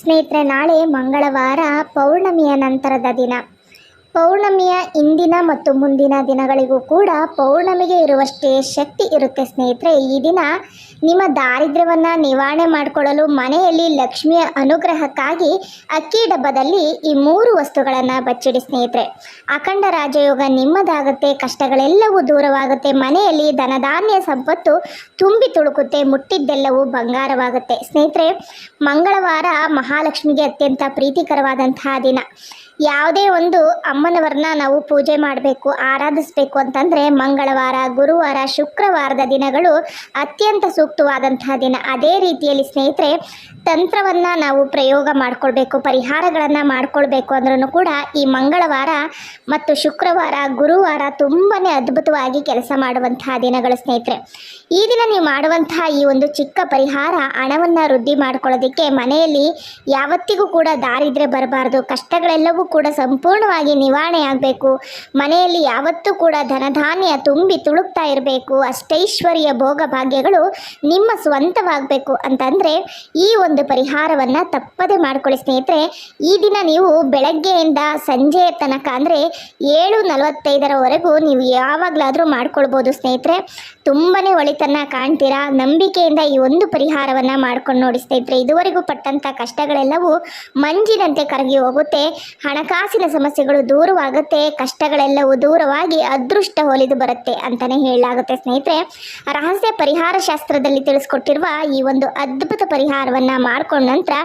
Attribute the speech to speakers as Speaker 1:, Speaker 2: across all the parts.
Speaker 1: ಸ್ನೇಹಿತರೆ ನಾಳೆ ಮಂಗಳವಾರ ಪೌರ್ಣಮಿಯ ನಂತರದ ದಿನ. ಪೌರ್ಣಮಿಯ ಇಂದಿನ ಮತ್ತು ಮುಂದಿನ ದಿನಗಳಿಗೂ ಕೂಡ ಪೌರ್ಣಮಿಗೆ ಇರುವಷ್ಟೇ ಶಕ್ತಿ ಇರುತ್ತೆ ಸ್ನೇಹಿತರೆ. ಈ ದಿನ ನಿಮ್ಮ ದಾರಿದ್ರ್ಯವನ್ನು ನಿವಾರಣೆ ಮಾಡಿಕೊಳ್ಳಲು ಮನೆಯಲ್ಲಿ ಲಕ್ಷ್ಮಿಯ ಅನುಗ್ರಹಕ್ಕಾಗಿ ಅಕ್ಕಿ ಡಬ್ಬದಲ್ಲಿ ಈ ಮೂರು ವಸ್ತುಗಳನ್ನು ಬಚ್ಚಿಡಿ ಸ್ನೇಹಿತರೆ. ಅಖಂಡ ರಾಜಯೋಗ ನಿಮ್ಮದಾಗುತ್ತೆ, ಕಷ್ಟಗಳೆಲ್ಲವೂ ದೂರವಾಗುತ್ತೆ, ಮನೆಯಲ್ಲಿ ಧನಧಾನ್ಯ ಸಂಪತ್ತು ತುಂಬಿ ತುಳುಕುತ್ತೆ, ಮುಟ್ಟಿದ್ದೆಲ್ಲವೂ ಬಂಗಾರವಾಗುತ್ತೆ. ಸ್ನೇಹಿತರೆ, ಮಂಗಳವಾರ ಮಹಾಲಕ್ಷ್ಮಿಗೆ ಅತ್ಯಂತ ಪ್ರೀತಿಕರವಾದಂತಹ ದಿನ. ಯಾವುದೇ ಒಂದು ಅಮ್ಮನವರನ್ನ ನಾವು ಪೂಜೆ ಮಾಡಬೇಕು, ಆರಾಧಿಸಬೇಕು ಅಂತಂದರೆ ಮಂಗಳವಾರ, ಗುರುವಾರ, ಶುಕ್ರವಾರದ ದಿನಗಳು ಅತ್ಯಂತ ಸೂಕ್ತವಾದಂತಹ ದಿನ. ಅದೇ ರೀತಿಯಲ್ಲಿ ಸ್ನೇಹಿತರೆ ತಂತ್ರವನ್ನು ನಾವು ಪ್ರಯೋಗ ಮಾಡಿಕೊಳ್ಬೇಕು, ಪರಿಹಾರಗಳನ್ನು ಮಾಡಿಕೊಳ್ಬೇಕು ಅಂದ್ರೂ ಕೂಡ ಈ ಮಂಗಳವಾರ ಮತ್ತು ಶುಕ್ರವಾರ, ಗುರುವಾರ ತುಂಬಾ ಅದ್ಭುತವಾಗಿ ಕೆಲಸ ಮಾಡುವಂತಹ ದಿನಗಳು ಸ್ನೇಹಿತರೆ. ಈ ದಿನ ನೀವು ಮಾಡುವಂತಹ ಈ ಒಂದು ಚಿಕ್ಕ ಪರಿಹಾರ ಹಣವನ್ನು ವೃದ್ಧಿ ಮಾಡ್ಕೊಳ್ಳೋದಕ್ಕೆ ಮನೆಯಲ್ಲಿ ಯಾವತ್ತಿಗೂ ಕೂಡ ದಾರಿದ್ರೆ ಬರಬಾರ್ದು. ಕಷ್ಟಗಳೆಲ್ಲವೂ ಕೂಡ ಸಂಪೂರ್ಣವಾಗಿ ನಿವಾರಣೆ ಆಗಬೇಕು. ಮನೆಯಲ್ಲಿ ಯಾವತ್ತೂ ಕೂಡ ಧನಧಾನ್ಯ ತುಂಬಿ ತುಳುಕ್ತಾ ಇರಬೇಕು. ಅಷ್ಟೈಶ್ವರ್ಯ ಭೋಗ ಭಾಗ್ಯಗಳು ನಿಮ್ಮ ಸ್ವಂತವಾಗಬೇಕು ಅಂತಂದರೆ ಈ ಒಂದು ಪರಿಹಾರವನ್ನು ತಪ್ಪದೆ ಮಾಡ್ಕೊಳ್ಳಿ ಸ್ನೇಹಿತರೆ. ಈ ದಿನ ನೀವು ಬೆಳಗ್ಗೆಯಿಂದ ಸಂಜೆ ತನಕ ಅಂದರೆ ಏಳು ನಲವತ್ತೈದರವರೆಗೂ ನೀವು ಯಾವಾಗಲಾದರೂ ಮಾಡ್ಕೊಳ್ಬೋದು ಸ್ನೇಹಿತರೆ. ತುಂಬಾ ಒಳಿತನ್ನ ಕಾಣ್ತೀರಾ? ನಂಬಿಕೆಯಿಂದ ಈ ಒಂದು ಪರಿಹಾರವನ್ನು ಮಾಡ್ಕೊಂಡು ನೋಡಿ ಸ್ನೇಹಿತರೆ, ಇದುವರೆಗೂ ಪಟ್ಟಂಥ ಕಷ್ಟಗಳೆಲ್ಲವೂ ಮಂಜಿನಂತೆ ಕರಗಿ ಹೋಗುತ್ತೆ. ಹಣಕಾಸಿನ ಸಮಸ್ಯೆಗಳು ದೂರವಾಗುತ್ತೆ, ಕಷ್ಟಗಳೆಲ್ಲವೂ ದೂರವಾಗಿ ಅದೃಷ್ಟ ಹೊಲಿದು ಬರುತ್ತೆ ಅಂತಲೇ ಹೇಳಲಾಗುತ್ತೆ ಸ್ನೇಹಿತರೆ. ರಹಸ್ಯ ಪರಿಹಾರ ಶಾಸ್ತ್ರದಲ್ಲಿ ತಿಳಿಸ್ಕೊಟ್ಟಿರುವ ಈ ಒಂದು ಅದ್ಭುತ ಪರಿಹಾರವನ್ನು ಮಾಡ್ಕೊಂಡ ನಂತರ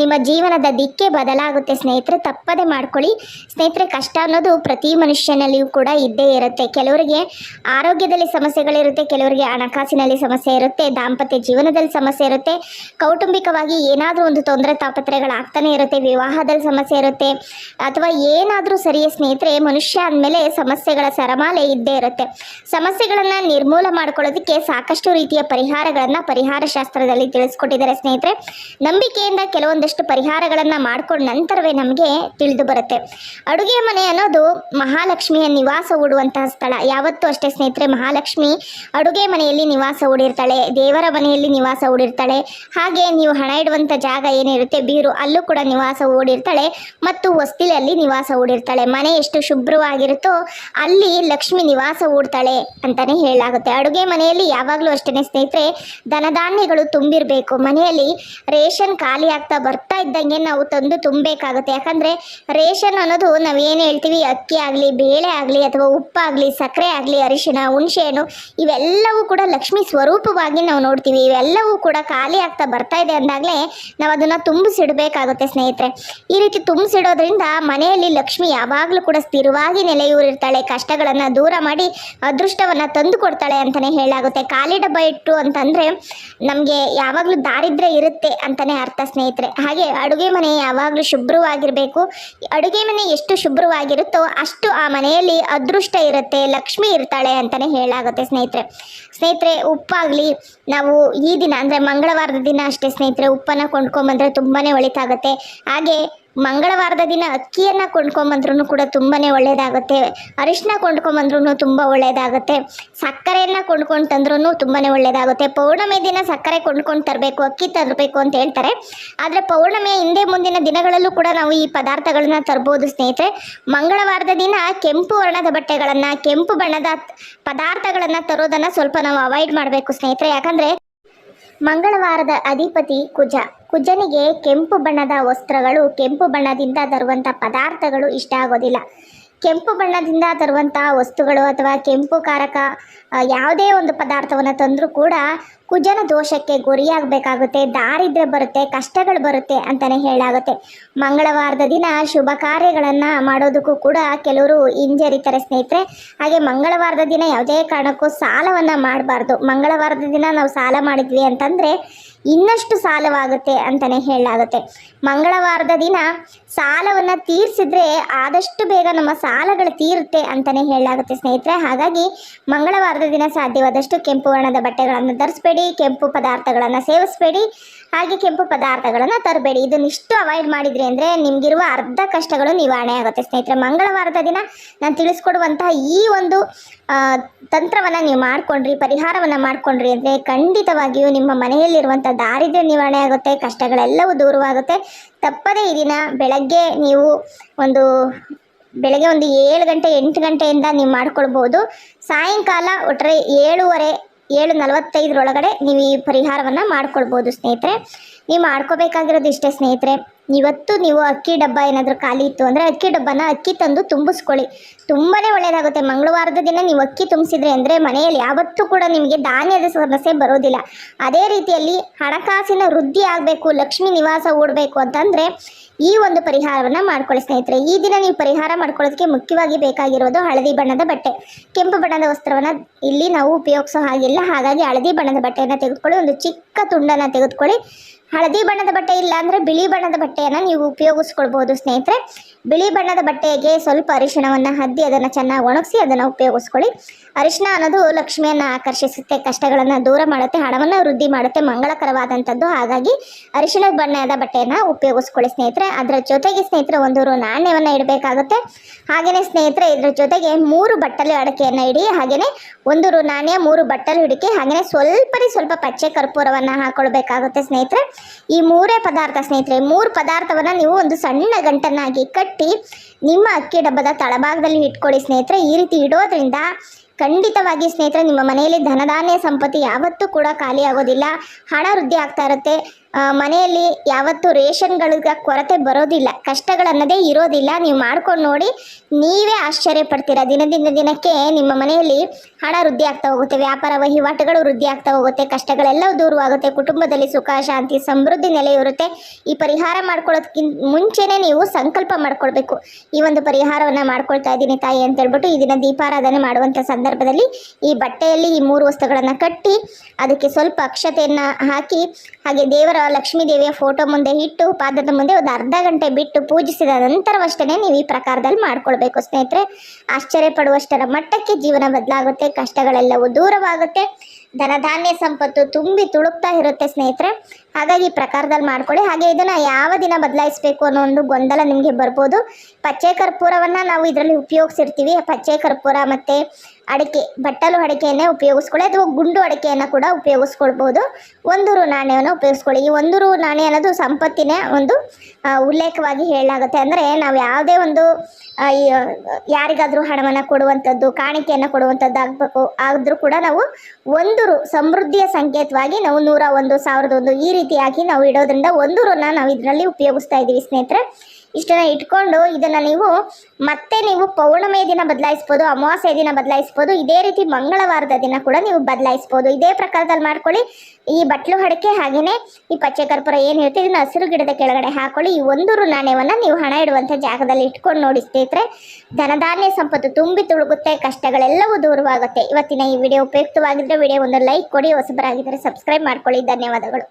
Speaker 1: ನಿಮ್ಮ ಜೀವನದ ದಿಕ್ಕೆ ಬದಲಾಗುತ್ತೆ ಸ್ನೇಹಿತರೆ. ತಪ್ಪದೆ ಮಾಡ್ಕೊಳ್ಳಿ. ಸ್ನೇಹಿತರೆ, ಕಷ್ಟ ಅನ್ನೋದು ಪ್ರತಿ ಮನುಷ್ಯನಲ್ಲಿಯೂ ಕೂಡ ಇದ್ದೇ ಇರುತ್ತೆ. ಕೆಲವರಿಗೆ ಆರೋಗ್ಯದಲ್ಲಿ ಸಮಸ್ಯೆಗಳಿರುತ್ತೆ ಕೆಲವರಿಗೆ ಹಣಕಾಸಿನಲ್ಲಿ ಸಮಸ್ಯೆ ಇರುತ್ತೆ, ದಾಂಪತ್ಯ ಜೀವನದಲ್ಲಿ ಸಮಸ್ಯೆ ಇರುತ್ತೆ, ಕೌಟುಂಬಿಕವಾಗಿ ಏನಾದರೂ ಒಂದು ತೊಂದರೆ ತಾಪತ್ರೆಗಳಾಗ್ತಾನೆ ಇರುತ್ತೆ, ವಿವಾಹದಲ್ಲಿ ಸಮಸ್ಯೆ ಇರುತ್ತೆ, ಅಥವಾ ಏನಾದರೂ ಸರಿಯ ಸ್ನೇಹಿತರೆ, ಮನುಷ್ಯ ಅಂದಮೇಲೆ ಸಮಸ್ಯೆಗಳ ಸರಮಾಲೆ ಇದ್ದೇ ಇರುತ್ತೆ. ಸಮಸ್ಯೆಗಳನ್ನು ನಿರ್ಮೂಲ ಮಾಡ್ಕೊಳ್ಳೋದಕ್ಕೆ ಸಾಕಷ್ಟು ರೀತಿಯ ಪರಿಹಾರಗಳನ್ನು ಪರಿಹಾರ ಶಾಸ್ತ್ರದಲ್ಲಿ ತಿಳಿಸ್ಕೊಟ್ಟಿದ್ದಾರೆ ಸ್ನೇಹಿತರೆ. ನಂಬಿಕೆಯಿಂದ ಕೆಲವೊಂದಷ್ಟು ಪರಿಹಾರಗಳನ್ನು ಮಾಡ್ಕೊಂಡ ನಂತರವೇ ನಮಗೆ ತಿಳಿದು ಬರುತ್ತೆ. ಅಡುಗೆ ಮನೆ ಅನ್ನೋದು ಮಹಾಲಕ್ಷ್ಮಿಯ ನಿವಾಸ ಹೂಡುವಂತಹ ಸ್ಥಳ. ಯಾವತ್ತೂ ಅಷ್ಟೇ ಸ್ನೇಹಿತರೆ, ಮಹಾಲಕ್ಷ್ಮಿ ಅಡುಗೆ ಮನೆಯಲ್ಲಿ ನಿವಾಸ ಹೂಡಿರ್ತಾಳೆ, ದೇವರ ಮನೆಯಲ್ಲಿ ನಿವಾಸ ಹೂಡಿರ್ತಾಳೆ. ಹಾಗೆ ನೀವು ಹಣ ಇಡುವಂಥ ಜಾಗ ಏನಿರುತ್ತೆ, ಬೀರು, ಅಲ್ಲೂ ಕೂಡ ನಿವಾಸ ಹೂಡಿರ್ತಾಳೆ ಮತ್ತು ಹೊಸ್ತಿಲಲ್ಲಿ ನಿವಾಸ ಹೂಡಿರ್ತಾಳೆ. ಮನೆ ಎಷ್ಟು ಶುಭ್ರವಾಗಿರುತ್ತೋ ಅಲ್ಲಿ ಲಕ್ಷ್ಮಿ ನಿವಾಸ ಹೂಡ್ತಾಳೆ ಅಂತಲೇ ಹೇಳಲಾಗುತ್ತೆ. ಅಡುಗೆ ಮನೆಯಲ್ಲಿ ಯಾವಾಗಲೂ ಅಷ್ಟೇ ಸ್ನೇಹಿತರೆ, ಧನಧಾನ್ಯಗಳು ತುಂಬಿರಬೇಕು. ಮನೆಯಲ್ಲಿ ರೇಷನ್ ಖಾಲಿ ಆಗ್ತಾ ಬರ್ತಾ ಇದ್ದಂಗೆ ನಾವು ತಂದು ತುಂಬಬೇಕಾಗುತ್ತೆ. ಯಾಕಂದರೆ ರೇಷನ್ ಅನ್ನೋದು ನಾವು ಏನು ಹೇಳ್ತೀವಿ, ಅಕ್ಕಿ ಆಗಲಿ, ಬೇಳೆ ಆಗಲಿ ಅಥವಾ ಉಪ್ಪಾಗಲಿ, ಸಕ್ಕರೆ ಆಗಲಿ, ಅರಿಶಿಣ ಹುಣಸೆಹಣ್ಣು ಇವೆಲ್ಲವೂ ಕೂಡ ಲಕ್ಷ್ಮಿ ಸ್ವರೂಪವಾಗಿ ನಾವು ನೋಡ್ತೀವಿ. ಇವೆಲ್ಲವೂ ಕೂಡ ಖಾಲಿ ಆಗ್ತಾ ಬರ್ತಾ ಇದೆ ಅಂದಾಗಲೇ ನಾವು ಅದನ್ನು ತುಂಬಿಸಿಡಬೇಕಾಗುತ್ತೆ ಸ್ನೇಹಿತರೆ. ಈ ರೀತಿ ತುಂಬಿಸಿಡೋದ್ರಿಂದ ಮನೆಯಲ್ಲಿ ಲಕ್ಷ್ಮಿ ಯಾವಾಗಲೂ ಕೂಡ ಸ್ಥಿರವಾಗಿ ನೆಲೆಯೂರಿರ್ತಾಳೆ. ಕಷ್ಟಗಳನ್ನು ದೂರ ಮಾಡಿ ಅದೃಷ್ಟವನ್ನು ತಂದು ಕೊಡ್ತಾಳೆ ಅಂತಲೇ ಹೇಳಾಗುತ್ತೆ ಖಾಲಿ ಡಬ್ಬ ಇಟ್ಟು ಅಂತಂದರೆ ನಮಗೆ ಯಾವಾಗಲೂ ದಾರಿದ್ರ್ಯ ಇರುತ್ತೆ ಅಂತಲೇ ಅರ್ಥ ಸ್ನೇಹಿತರೆ. ಹಾಗೆ ಅಡುಗೆ ಮನೆ ಯಾವಾಗಲೂ ಶುಭ್ರವಾಗಿರಬೇಕು. ಅಡುಗೆ ಮನೆ ಎಷ್ಟು ಶುಭ್ರವಾಗಿರುತ್ತೋ ಅಷ್ಟು ಆ ಮನೆಯಲ್ಲಿ ಅದೃಷ್ಟ ಇರುತ್ತೆ. ಲಕ್ಷ್ಮಿ ಇರ್ತಾಳೆ ಅಂತಲೇ ಹೇಳಾಗುತ್ತೆ ಸ್ನೇಹಿತರೆ. ಸ್ನೇಹಿತರೆ, ಉಪ್ಪಾಗಲಿ ನಾವು ಈ ದಿನ, ಅಂದರೆ ಮಂಗಳವಾರದ ದಿನ ಅಷ್ಟೇ ಸ್ನೇಹಿತರೆ, ಉಪ್ಪನ್ನು ಕೊಂಡ್ಕೊಂಬಂದ್ರೆ ತುಂಬಾ ಒಳಿತಾಗುತ್ತೆ. ಹಾಗೆ ಮಂಗಳವಾರದ ದಿನ ಅಕ್ಕಿಯನ್ನು ಕೊಂಡ್ಕೊಂಬಂದ್ರೂ ಕೂಡ ತುಂಬಾ ಒಳ್ಳೆಯದಾಗುತ್ತೆ ಅರಿಶಿನ ಕೊಂಡ್ಕೊಂಬಂದ್ರೂ ತುಂಬ ಒಳ್ಳೆಯದಾಗುತ್ತೆ ಸಕ್ಕರೆಯನ್ನು ಕೊಂಡ್ಕೊಂಡು ತಂದ್ರೂ ತುಂಬಾ ಒಳ್ಳೆಯದಾಗುತ್ತೆ ಪೌರ್ಣಮಿ ದಿನ ಸಕ್ಕರೆ ಕೊಂಡ್ಕೊಂಡು ತರಬೇಕು, ಅಕ್ಕಿ ತರಬೇಕು ಅಂತ ಹೇಳ್ತಾರೆ. ಆದರೆ ಪೌರ್ಣಮಿಯ ಹಿಂದೆ ಮುಂದಿನ ದಿನಗಳಲ್ಲೂ ಕೂಡ ನಾವು ಈ ಪದಾರ್ಥಗಳನ್ನ ತರ್ಬೋದು ಸ್ನೇಹಿತರೆ. ಮಂಗಳವಾರದ ದಿನ ಕೆಂಪು ವರ್ಣದ ಬಟ್ಟೆಗಳನ್ನು, ಕೆಂಪು ಬಣ್ಣದ ಪದಾರ್ಥಗಳನ್ನು ತರೋದನ್ನು ಸ್ವಲ್ಪ ನಾವು ಅವಾಯ್ಡ್ ಮಾಡಬೇಕು ಸ್ನೇಹಿತರೆ. ಯಾಕಂದರೆ ಮಂಗಳವಾರದ ಅಧಿಪತಿ ಕುಜ. ಕುಜನಿಗೆ ಕೆಂಪು ಬಣ್ಣದ ವಸ್ತ್ರಗಳು ಕೆಂಪು ಬಣ್ಣದಿಂದ ತರುವಂಥ ಪದಾರ್ಥಗಳು ಇಷ್ಟ ಆಗೋದಿಲ್ಲ. ಕೆಂಪು ಬಣ್ಣದಿಂದ ತರುವಂತಹ ವಸ್ತುಗಳು ಅಥವಾ ಕೆಂಪು ಕಾರಕ ಯಾವುದೇ ಒಂದು ಪದಾರ್ಥವನ್ನು ತಂದರೂ ಕೂಡ ಕುಜನ ದೋಷಕ್ಕೆ ಗುರಿಯಾಗಬೇಕಾಗುತ್ತೆ, ದಾರಿದ್ರ್ಯ ಬರುತ್ತೆ, ಕಷ್ಟಗಳು ಬರುತ್ತೆ ಅಂತಲೇ ಹೇಳಾಗುತ್ತೆ ಮಂಗಳವಾರದ ದಿನ ಶುಭ ಕಾರ್ಯಗಳನ್ನು ಮಾಡೋದಕ್ಕೂ ಕೂಡ ಕೆಲವರು ಹಿಂಜರಿತಾರೆ ಸ್ನೇಹಿತರೆ. ಹಾಗೆ ಮಂಗಳವಾರದ ದಿನ ಯಾವುದೇ ಕಾರಣಕ್ಕೂ ಸಾಲವನ್ನು ಮಾಡಬಾರ್ದು. ಮಂಗಳವಾರದ ದಿನ ನಾವು ಸಾಲ ಮಾಡಿದ್ವಿ ಅಂತಂದರೆ ಇನ್ನಷ್ಟು ಸಾಲವಾಗುತ್ತೆ ಅಂತಲೇ ಹೇಳಲಾಗುತ್ತೆ. ಮಂಗಳವಾರದ ದಿನ ಸಾಲವನ್ನು ತೀರಿಸಿದ್ರೆ ಆದಷ್ಟು ಬೇಗ ನಮ್ಮ ಸಾಲಗಳು ತೀರುತ್ತೆ ಅಂತಲೇ ಹೇಳಲಾಗುತ್ತೆ ಸ್ನೇಹಿತರೆ. ಹಾಗಾಗಿ ಮಂಗಳವಾರದ ದಿನ ಸಾಧ್ಯವಾದಷ್ಟು ಕೆಂಪು ವರ್ಣದ ಬಟ್ಟೆಗಳನ್ನು ಧರಿಸ್ಬೇಡಿ, ಕೆಂಪು ಪದಾರ್ಥಗಳನ್ನು ಸೇವಿಸಬೇಡಿ. ಹಾಗೆ ಕೆಂಪು ಪದಾರ್ಥಗಳನ್ನು ತರಬೇಡಿ. ಇದನ್ನಿಷ್ಟು ಅವಾಯ್ಡ್ ಮಾಡಿದ್ರಿ ಅಂದರೆ ನಿಮಗಿರುವ ಅರ್ಧ ಕಷ್ಟಗಳು ನಿವಾರಣೆ ಆಗುತ್ತೆ ಸ್ನೇಹಿತರೆ. ಮಂಗಳವಾರದ ದಿನ ನಾನು ತಿಳಿಸ್ಕೊಡುವಂತಹ ಈ ಒಂದು ತಂತ್ರವನ್ನು ನೀವು ಮಾಡಿಕೊಂಡ್ರಿ, ಪರಿಹಾರವನ್ನು ಮಾಡಿಕೊಂಡ್ರಿ ಅಂದರೆ ಖಂಡಿತವಾಗಿಯೂ ನಿಮ್ಮ ಮನೆಯಲ್ಲಿರುವಂಥ ದಾರಿದ್ರ್ಯ ನಿವಾರಣೆ ಆಗುತ್ತೆ, ಕಷ್ಟಗಳೆಲ್ಲವೂ ದೂರವಾಗುತ್ತೆ. ತಪ್ಪದೇ ಈ ದಿನ ಬೆಳಗ್ಗೆ ನೀವು ಒಂದು, ಬೆಳಗ್ಗೆ ಒಂದು ಏಳು ಗಂಟೆ ಎಂಟು ಗಂಟೆಯಿಂದ ನೀವು ಮಾಡ್ಕೊಳ್ಬೋದು. ಸಾಯಂಕಾಲ ಒಟ್ಟರೆ ಏಳುವರೆ ಏಳು ನಲವತ್ತೈದರೊಳಗಡೆ ನೀವು ಈ ಪರಿಹಾರವನ್ನು ಮಾಡ್ಕೊಳ್ಬೋದು ಸ್ನೇಹಿತರೆ. ನೀವು ಮಾಡ್ಕೋಬೇಕಾಗಿರೋದು ಇಷ್ಟೇ ಸ್ನೇಹಿತರೆ. ಇವತ್ತು ನೀವು ಅಕ್ಕಿ ಡಬ್ಬ ಏನಾದರೂ ಖಾಲಿ ಇತ್ತು ಅಂದರೆ ಅಕ್ಕಿ ಡಬ್ಬನ ಅಕ್ಕಿ ತಂದು ತುಂಬಿಸ್ಕೊಳ್ಳಿ. ತುಂಬಾ ಒಳ್ಳೆಯದಾಗುತ್ತೆ ಮಂಗಳವಾರದ ದಿನ ನೀವು ಅಕ್ಕಿ ತುಂಬಿಸಿದ್ರೆ ಅಂದರೆ ಮನೆಯಲ್ಲಿ ಯಾವತ್ತೂ ಕೂಡ ನಿಮಗೆ ಧಾನ್ಯದ ಸಮಸ್ಯೆ ಬರೋದಿಲ್ಲ. ಅದೇ ರೀತಿಯಲ್ಲಿ ಹಣಕಾಸಿನ ವೃದ್ಧಿ ಆಗಬೇಕು ಲಕ್ಷ್ಮಿ ನಿವಾಸ ಓಡಬೇಕು ಅಂತಂದರೆ ಈ ಒಂದು ಪರಿಹಾರವನ್ನು ಮಾಡ್ಕೊಳ್ಳಿ, ಸ್ನೇಹಿತರೆ. ಈ ದಿನ ನೀವು ಪರಿಹಾರ ಮಾಡ್ಕೊಳ್ಳೋದಕ್ಕೆ ಮುಖ್ಯವಾಗಿ ಬೇಕಾಗಿರೋದು ಹಳದಿ ಬಣ್ಣದ ಬಟ್ಟೆ. ಕೆಂಪು ಬಣ್ಣದ ವಸ್ತ್ರವನ್ನು ಇಲ್ಲಿ ನಾವು ಉಪಯೋಗಿಸೋ ಹಾಗಿಲ್ಲ ಹಾಗಾಗಿ ಹಳದಿ ಬಣ್ಣದ ಬಟ್ಟೆಯನ್ನು ತೆಗೆದುಕೊಳ್ಳಿ, ಒಂದು ಚಿಕ್ಕ ತುಂಡನ್ನು ತೆಗೆದುಕೊಳ್ಳಿ. ಹಳದಿ ಬಣ್ಣದ ಬಟ್ಟೆ ಇಲ್ಲ ಅಂದರೆ ಬಿಳಿ ಬಣ್ಣದ ಬಟ್ಟೆಯನ್ನು ನೀವು ಉಪಯೋಗಿಸ್ಕೊಳ್ಬೋದು ಸ್ನೇಹಿತರೆ. ಬಿಳಿ ಬಣ್ಣದ ಬಟ್ಟೆಗೆ ಸ್ವಲ್ಪ ಅರಿಶಿಣವನ್ನು ಹದ್ದಿ, ಅದನ್ನು ಚೆನ್ನಾಗಿ ಒಣಗಿಸಿ, ಅದನ್ನು ಉಪಯೋಗಿಸ್ಕೊಳ್ಳಿ. ಅರಿಶಿಣ ಅನ್ನೋದು ಲಕ್ಷ್ಮಿಯನ್ನು ಆಕರ್ಷಿಸುತ್ತೆ, ಕಷ್ಟಗಳನ್ನು ದೂರ ಮಾಡುತ್ತೆ, ಹಣವನ್ನು ವೃದ್ಧಿ ಮಾಡುತ್ತೆ, ಮಂಗಳಕರವಾದಂಥದ್ದು. ಹಾಗಾಗಿ ಅರಿಶಿಣ ಬಣ್ಣದ ಬಟ್ಟೆಯನ್ನು ಉಪಯೋಗಿಸ್ಕೊಳ್ಳಿ, ಸ್ನೇಹಿತರೆ. ಅದರ ಜೊತೆಗೆ ಸ್ನೇಹಿತರೆ ಒಂದೂರು ನಾಣ್ಯವನ್ನು ಇಡಬೇಕಾಗುತ್ತೆ. ಹಾಗೆಯೇ ಸ್ನೇಹಿತರೆ, ಇದರ ಜೊತೆಗೆ ಮೂರು ಬಟ್ಟಲು ಅಡಕೆಯನ್ನು ಇಡಿ ಹಾಗೆಯೇ ಒಂದು ರು ನಾಣ್ಯ, ಮೂರು ಬಟ್ಟಲು ಹಿಡಿಕೆ ಹಾಗೆಯೇ ಸ್ವಲ್ಪನೇ ಸ್ವಲ್ಪ ಪಚ್ಚೆ ಕರ್ಪೂರವನ್ನು ಹಾಕೊಳ್ಬೇಕಾಗುತ್ತೆ ಸ್ನೇಹಿತರೆ. ಈ ಮೂರೇ ಪದಾರ್ಥ ಸ್ನೇಹಿತರೆ ಮೂರು ಪದಾರ್ಥವನ್ನು ನೀವು ಒಂದು ಸಣ್ಣ ಗಂಟನ್ನಾಗಿ ಕಟ್ಟಿ, ನಿಮ್ಮ ಅಕ್ಕಿ ಡಬ್ಬದ ತಳಭಾಗದಲ್ಲಿ ಇಟ್ಕೊಳ್ಳಿ ಸ್ನೇಹಿತರೆ. ಈ ರೀತಿ ಇಡೋದ್ರಿಂದ ಖಂಡಿತವಾಗಿ ಸ್ನೇಹಿತರೆ, ನಿಮ್ಮ ಮನೆಯಲ್ಲಿ ಧನಧಾನ್ಯ ಸಂಪತ್ತಿ ಯಾವತ್ತೂ ಕೂಡ ಖಾಲಿ ಆಗೋದಿಲ್ಲ ಹಣ ವೃದ್ಧಿ ಆಗ್ತಾ ಇರುತ್ತೆ. ಮನೆಯಲ್ಲಿ ಯಾವತ್ತೂ ರೇಷನ್ಗಳಿಗೆ ಕೊರತೆ ಬರೋದಿಲ್ಲ, ಕಷ್ಟಗಳನ್ನದೇ ಇರೋದಿಲ್ಲ. ನೀವು ಮಾಡ್ಕೊಂಡು ನೋಡಿ, ನೀವೇ ಆಶ್ಚರ್ಯ ಪಡ್ತೀರಾ ದಿನದಿಂದ ದಿನಕ್ಕೆ ನಿಮ್ಮ ಮನೆಯಲ್ಲಿ ಹಣ ವೃದ್ಧಿ ಆಗ್ತಾ ಹೋಗುತ್ತೆ, ವ್ಯಾಪಾರ ವಹಿವಾಟುಗಳು ವೃದ್ಧಿ ಆಗ್ತಾ ಹೋಗುತ್ತೆ, ಕಷ್ಟಗಳೆಲ್ಲವೂ ದೂರವಾಗುತ್ತೆ, ಕುಟುಂಬದಲ್ಲಿ ಸುಖ, ಶಾಂತಿ, ಸಮೃದ್ಧಿ ನೆಲೆಯಿರುತ್ತೆ. ಈ ಪರಿಹಾರ ಮಾಡ್ಕೊಳ್ಳೋದಕ್ಕಿಂತ ಮುಂಚೆನೇ ನೀವು ಸಂಕಲ್ಪ ಮಾಡ್ಕೊಳ್ಬೇಕು. ಈ ಒಂದು ಪರಿಹಾರವನ್ನು ಮಾಡ್ಕೊಳ್ತಾ ಇದ್ದೀನಿ ತಾಯಿ ಅಂತ ಹೇಳ್ಬಿಟ್ಟು ಈ ದಿನ ದೀಪಾರಾಧನೆ ಮಾಡುವಂಥ ಸಂದರ್ಭದಲ್ಲಿ ಈ ಬಟ್ಟೆಯಲ್ಲಿ ಈ ಮೂರು ವಸ್ತುಗಳನ್ನು ಕಟ್ಟಿ, ಅದಕ್ಕೆ ಸ್ವಲ್ಪ ಅಕ್ಷತೆಯನ್ನು ಹಾಕಿ, ಹಾಗೆ ದೇವರ ಲಕ್ಷ್ಮೀ ದೇವಿಯ ಫೋಟೋ ಮುಂದೆ ಇಟ್ಟು, ಪಾದದ ಮುಂದೆ ಒಂದು ಅರ್ಧ ಗಂಟೆ ಬಿಟ್ಟು ಪೂಜಿಸಿದ ನಂತರವಷ್ಟೇ ನೀವು ಈ ಪ್ರಕಾರದಲ್ಲಿ ಮಾಡ್ಕೊಳ್ಬೇಕು. ಸ್ನೇಹಿತರೆ ಆಶ್ಚರ್ಯ ಪಡುವಷ್ಟರ ಮಟ್ಟಕ್ಕೆ ಜೀವನ ಬದಲಾಗುತ್ತೆ, ಕಷ್ಟಗಳೆಲ್ಲವೂ ದೂರವಾಗುತ್ತೆ, ಧನಧಾನ್ಯ ಸಂಪತ್ತು ತುಂಬಿ ತುಳುಕ್ತಾ ಇರುತ್ತೆ ಸ್ನೇಹಿತರೆ. ಹಾಗಾಗಿ ಈ ಪ್ರಕಾರದಲ್ಲಿ ಮಾಡ್ಕೊಳ್ಳಿ. ಹಾಗೆ ಇದನ್ನು ಯಾವ ದಿನ ಬದಲಾಯಿಸಬೇಕು ಅನ್ನೋ ಒಂದು ಗೊಂದಲ ನಿಮಗೆ ಬರ್ಬೋದು. ಪಚ್ಚೆ ಕರ್ಪೂರವನ್ನು ನಾವು ಇದರಲ್ಲಿ ಉಪಯೋಗಿಸಿರ್ತೀವಿ. ಪಚ್ಚೆ ಕರ್ಪೂರ ಮತ್ತು ಅಡಿಕೆ, ಬಟ್ಟಲು ಅಡಿಕೆಯನ್ನೇ ಉಪಯೋಗಿಸ್ಕೊಳ್ಳಿ. ಅಥವಾ ಗುಂಡು ಅಡಿಕೆಯನ್ನು ಕೂಡ ಉಪಯೋಗಿಸ್ಕೊಳ್ಬೋದು. ಒಂದು ರು ನಾಣ್ಯವನ್ನು ಉಪಯೋಗಿಸ್ಕೊಳ್ಳಿ. ಈ ಒಂದು ರು ನಾಣ್ಯ ಅನ್ನೋದು ಸಂಪತ್ತಿನ ಒಂದು ಉಲ್ಲೇಖವಾಗಿ ಹೇಳಲಾಗುತ್ತೆ. ಅಂದರೆ ನಾವು ಯಾವುದೇ ಒಂದು ಯಾರಿಗಾದರೂ ಹಣವನ್ನು ಕೊಡುವಂಥದ್ದು, ಕಾಣಿಕೆಯನ್ನು ಕೊಡುವಂಥದ್ದು ಆಗಬೇಕು, ಆದರೂ ಕೂಡ ನಾವು ಒಂದು ರು ಸಮೃದ್ಧಿಯ ಸಂಕೇತವಾಗಿ ನಾವು ನೂರ ಒಂದು, ಸಾವಿರದ ಒಂದು ಈ ರೀತಿಯಾಗಿ ನಾವು ಇಡೋದ್ರಿಂದ ಒಂದು ನಾವು ಇದರಲ್ಲಿ ಉಪಯೋಗಿಸ್ತಾ ಇದ್ದೀವಿ ಸ್ನೇಹಿತರೆ. ಇಷ್ಟನ್ನ ಇಟ್ಕೊಂಡು ಇದನ್ನು ನೀವು ಮತ್ತೆ ನೀವು ಪೌರ್ಣಮೆ ದಿನ ಬದಲಾಯಿಸ್ಬೋದು, ಅಮಾವಾಸ್ಯೆ ದಿನ ಬದಲಾಯಿಸ್ಬೋದು, ಇದೇ ರೀತಿ ಮಂಗಳವಾರದ ದಿನ ಕೂಡ ನೀವು ಬದಲಾಯಿಸ್ಬೋದು. ಇದೇ ಪ್ರಕಾರದಲ್ಲಿ ಮಾಡ್ಕೊಳ್ಳಿ. ಈ ಬಟ್ಲು ಹಡಕೆ ಹಾಗೆಯೇ ಈ ಪಚ್ಚೆ ಕರ್ಪೂರ ಏನಿರುತ್ತೆ ಇದನ್ನ ಹಸಿರು ಗಿಡದ ಕೆಳಗಡೆ ಹಾಕೊಳ್ಳಿ. ಈ ಒಂದು ನಾಣ್ಯವನ್ನು ನೀವು ಹಣ ಇಡುವಂಥ ಜಾಗದಲ್ಲಿ ಇಟ್ಕೊಂಡು ನೋಡಿ ಸ್ನೇಹಿತರೆ. ಧನಧಾನ್ಯ ಸಂಪತ್ತು ತುಂಬಿ ತುಳುಗುತ್ತೆ, ಕಷ್ಟಗಳೆಲ್ಲವೂ ದೂರವಾಗುತ್ತೆ. ಇವತ್ತಿನ ಈ ವಿಡಿಯೋ ಉಪಯುಕ್ತವಾಗಿದ್ದರೆ ವಿಡಿಯೋ ಒಂದು ಲೈಕ್ ಕೊಡಿ, ಹೊಸಬರಾಗಿದ್ದರೆ ಸಬ್ಸ್ಕ್ರೈಬ್ ಮಾಡ್ಕೊಳ್ಳಿ. ಧನ್ಯವಾದಗಳು.